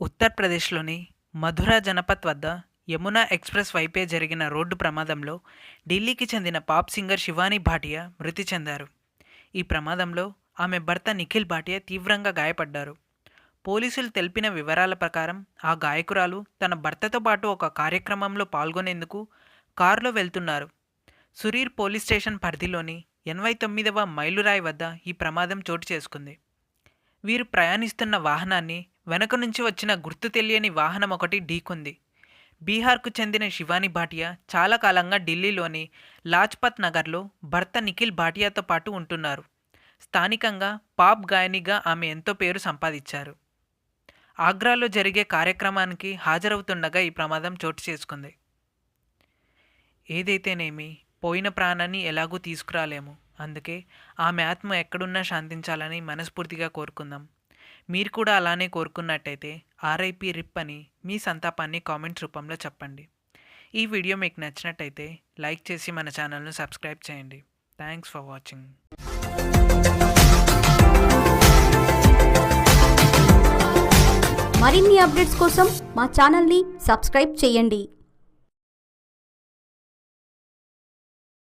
ఉత్తరప్రదేశ్లోని మధుర జనపథ్ వద్ద యమునా ఎక్స్ప్రెస్ వైపే జరిగిన రోడ్డు ప్రమాదంలో ఢిల్లీకి చెందిన పాప్ సింగర్ శివానీ భాటియా మృతి చెందారు. ఈ ప్రమాదంలో ఆమె భర్త నిఖిల్ భాటియా తీవ్రంగా గాయపడ్డారు. పోలీసులు తెలిపిన వివరాల ప్రకారం ఆ గాయకురాలు తన భర్తతో పాటు ఒక కార్యక్రమంలో పాల్గొనేందుకు కారులో వెళ్తున్నారు. సురీర్ పోలీస్ స్టేషన్ పరిధిలోని ఎనభై తొమ్మిదవ మైలురాయి వద్ద ఈ ప్రమాదం చోటు చేసుకుంది. వీరు ప్రయాణిస్తున్న వాహనాన్ని వెనక నుంచి వచ్చిన గుర్తు తెలియని వాహనం ఒకటి ఢీకొంది. బీహార్కు చెందిన శివాని భాటియా చాలా కాలంగా ఢిల్లీలోని లాజ్పత్ నగర్లో భర్త నిఖిల్ భాటియాతో పాటు ఉంటున్నారు. స్థానికంగా పాప్ గాయనిగా ఆమె ఎంతో పేరు సంపాదించారు. ఆగ్రాలో జరిగే కార్యక్రమానికి హాజరవుతుండగా ఈ ప్రమాదం చోటు చేసుకుంది. ఏదైతేనేమి పోయిన ప్రాణాన్ని ఎలాగూ తీసుకురాలేము. అందుకే ఆమె ఆత్మ ఎక్కడున్నా శాంతించాలని మనస్ఫూర్తిగా కోరుకుందాం. మీరు కూడా అలానే కోరుకున్నట్టయితే ఆర్ఐపి రిప్ అని మీ సంతాపాన్ని కామెంట్స్ రూపంలో చెప్పండి. ఈ వీడియో మీకు నచ్చినట్టయితే లైక్ చేసి మన ఛానల్ను సబ్స్క్రైబ్ చేయండి. Thanks for watching